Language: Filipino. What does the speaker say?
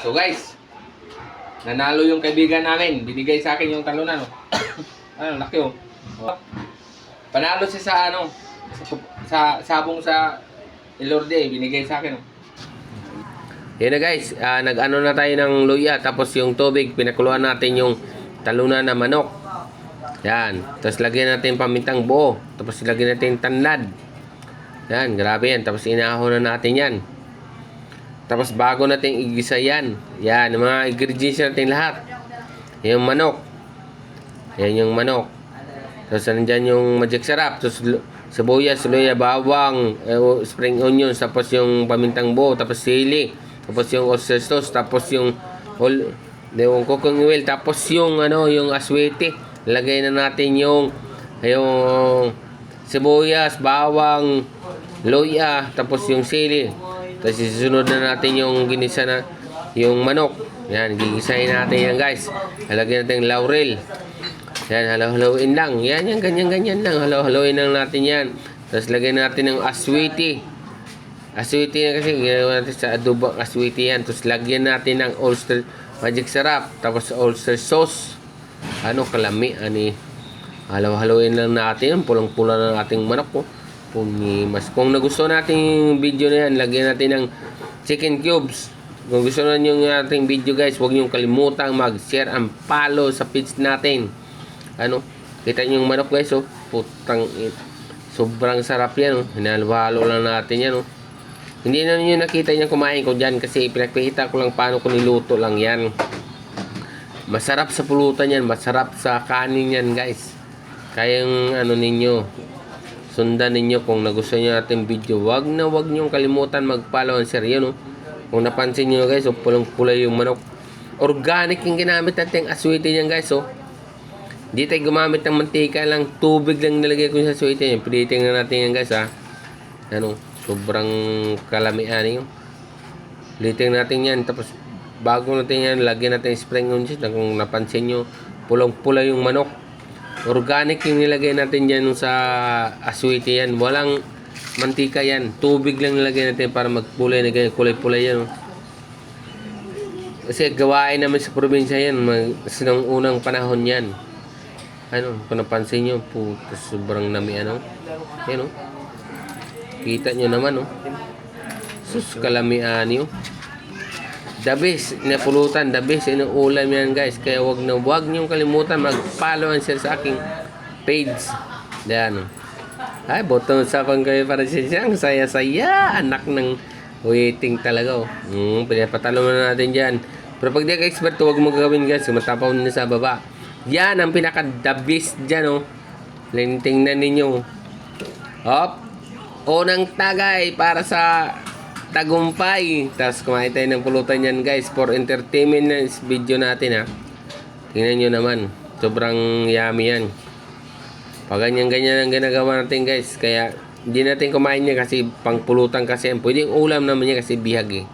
So guys, nanalo yung kaibigan namin. Binigay sa akin yung talunan. Oh. ano, laki oh. Panalo siya sa ano, sa, sa sabong sa Ilorde, binigay sa akin. Oh. Yan na guys, ah, nag-ano na tayo ng luya tapos yung tubig, pinakuluan natin yung talunan na manok. Yan, tapos lagyan natin pamintang buo, tapos lagyan natin tanlad. Yan, grabe yan, tapos inahon na natin yan. Tapos bago natin igisa yan, yan, mga ingredients natin lahat. Yung manok. Yan yung manok. Tapos nandyan yung magic sarap. Tapos sibuyas, luya, bawang, eh, spring onions, tapos yung pamintang buo, tapos sili, tapos yung oyster sauce, tapos yung whole, yung cooking oil, tapos yung ano, yung aswete. Lagay na natin yung yung sibuyas, bawang, luya, tapos yung sili. Tapos isusunod na natin yung ginisa na yung manok. Yan, gigisahin natin yan guys. Halagyan natin yung laurel. Yan, halo-haloin lang. Yan, yan, ganyan-ganyan lang. Halo-haloin lang natin yan. Tapos lagyan natin ng aswiti. Aswiti na kasi ginawa natin sa adobo ang aswiti yan. Tapos lagyan natin ng oyster magic sarap. Tapos oyster sauce. Ano, kalami, ani. Halo-haloin lang natin. Pulang-pula na ating manok po. Punimas. Kung nagustuhan natin yung video na yan, lagyan natin ng chicken cubes. Kung gusto nyo yung ating video guys, huwag nyo kalimutang mag-share and follow sa page natin. Ano? Kita nyo yung manok guys, oh. Putang i- Sobrang sarap yan, oh. Hinalo-halo lang natin yan, oh. Hindi na nyo nakita niya kumain ko dyan kasi pinagpakita ko lang paano ko niluto lang yan. Masarap sa pulutan yan, masarap sa kanin yan guys. Kaya yung ano ninyo, sundan ninyo kung nagustuhan nyo ating video. Wag na wag nyo kalimutan mag-follow and share yun, oh. Kung napansin nyo guys, oh, pulang-pulay yung manok. Organic yung ginamit natin aswiti niyan guys, oh. Di tayo gumamit ng mantika lang, tubig lang nilagay ko sa aswiti niyan. Pilitin na natin yan guys, ha. Ano, sobrang kalamian yun. Pilitin natin yan, tapos bago natin yan, lagyan natin spring onions na kung napansin nyo, pulang-pula yung manok. Organic yung nilagay natin dyan sa aswiti yan. Walang mantika yan. Tubig lang nilagay natin para magpulay na ganyan. Kulay-pulay yan. oh. Kasi gawain naman sa probinsya yan. Kasi nung unang panahon yan. Ano, kung napansin nyo, puto, sobrang nami ano. Yan oh. Kita nyo naman oh. Sus kalamian yun. The best na pulutan, the best inuulam yan guys. Kaya wag na wag niyong kalimutan mag-follow and share sa aking page. Yan. Ay, botong usapan kayo para sa siyang saya-saya. Anak ng waiting talaga. Oh. Hmm, pinapatalo na natin dyan. Pero pag di ka expert, huwag mo gawin guys. Matapaw na sa baba. Yan ang pinaka-the best dyan. Oh. Tingnan ninyo. Hop. Unang tagay para sa tagumpay. Tapos kumain tayo ng pulutan yan guys for entertainment na video natin ha. Tingnan nyo naman. Sobrang yummy yan. Pag ganyan-ganyan ang ginagawa natin guys. Kaya hindi natin kumain niya kasi pangpulutan kasi. Pwedeng ulam naman niya kasi bihag eh.